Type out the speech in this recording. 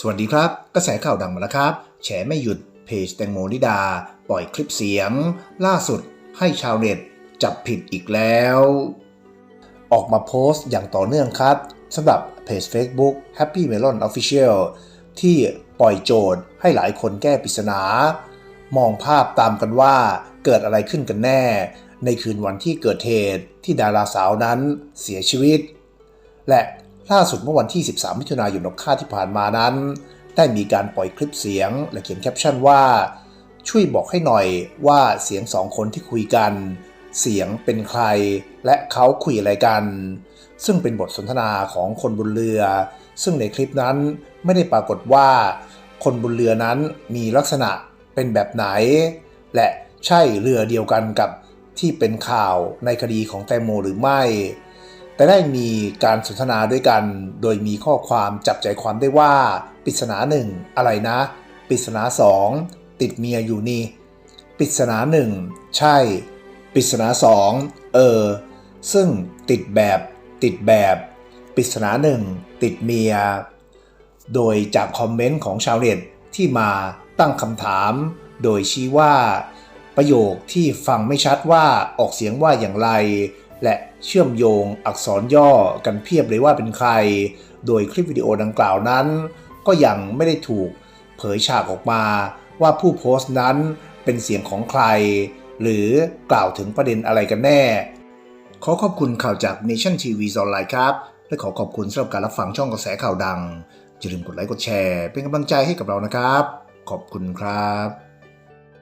สวัสดีครับ กระแสข่าวดังมาแล้วครับ แฉไม่หยุดเพจแตงโมนิดา ปล่อยคลิปเสียง ล่าสุดให้ชาวเน็ตจับผิดอีกแล้ว ออกมาโพสต์อย่างต่อเนื่องครับสำหรับเพจ Facebook Happy Melon Official ที่ปล่อยโจทย์ให้หลายคนแก้ปริศนา มองภาพตามกันว่าเกิดอะไรขึ้นกันแน่ ในคืนวันที่เกิดเหตุที่ดาราสาวนั้นเสียชีวิต และ ล่าสุดเมื่อวันที่ 13 มิถุนายนนกค่าที่ผ่านมานั้น ได้มีการปล่อยคลิปเสียง และเขียนแคปชั่นว่า ช่วยบอกให้หน่อยว่าเสียงสองคนที่คุยกัน เสียงเป็นใคร และเขาคุยอะไรกัน ซึ่งเป็นบทสนทนาของคนบนเรือ ซึ่งในคลิปนั้นไม่ได้ปรากฏว่า คนบนเรือนั้นมีลักษณะเป็นแบบไหน และใช่เรือเดียวกันกับที่เป็นข่าวในคดีของแตงโมหรือไม่ แต่ได้มีการสนทนาด้วยกัน โดยมีข้อความจับใจความได้ว่าปริศนาหนึ่งอะไรนะปริศนาสองติดเมียอยู่นี่ปริศนาหนึ่งใช่ปริศนาสองเออ ซึ่งติดแบบติดแบบปริศนาหนึ่งติดเมีย โดยจากคอมเมนต์ของชาวเน็ตที่มาตั้งคำถาม โดยชี้ว่า ประโยคที่ฟังไม่ชัดว่าออกเสียงว่าอย่างไร และเชื่อมโยงอักษรย่อกันเพียบเลยว่าเป็นใคร โดยคลิปวิดีโอดังกล่าวนั้น ก็ยังไม่ได้ถูกเผยฉากออกมาว่าผู้โพสต์นั้นเป็นเสียงของใคร หรือกล่าวถึงประเด็นอะไรกันแน่ ขอขอบคุณข่าวจาก Nation TV ออนไลน์ครับ และขอขอบคุณสำหรับการรับฟังช่องกระแสข่าวดังอย่าลืมกดไลค์กดแชร์ เป็นกำลังใจให้กับเรานะครับ ขอบคุณครับ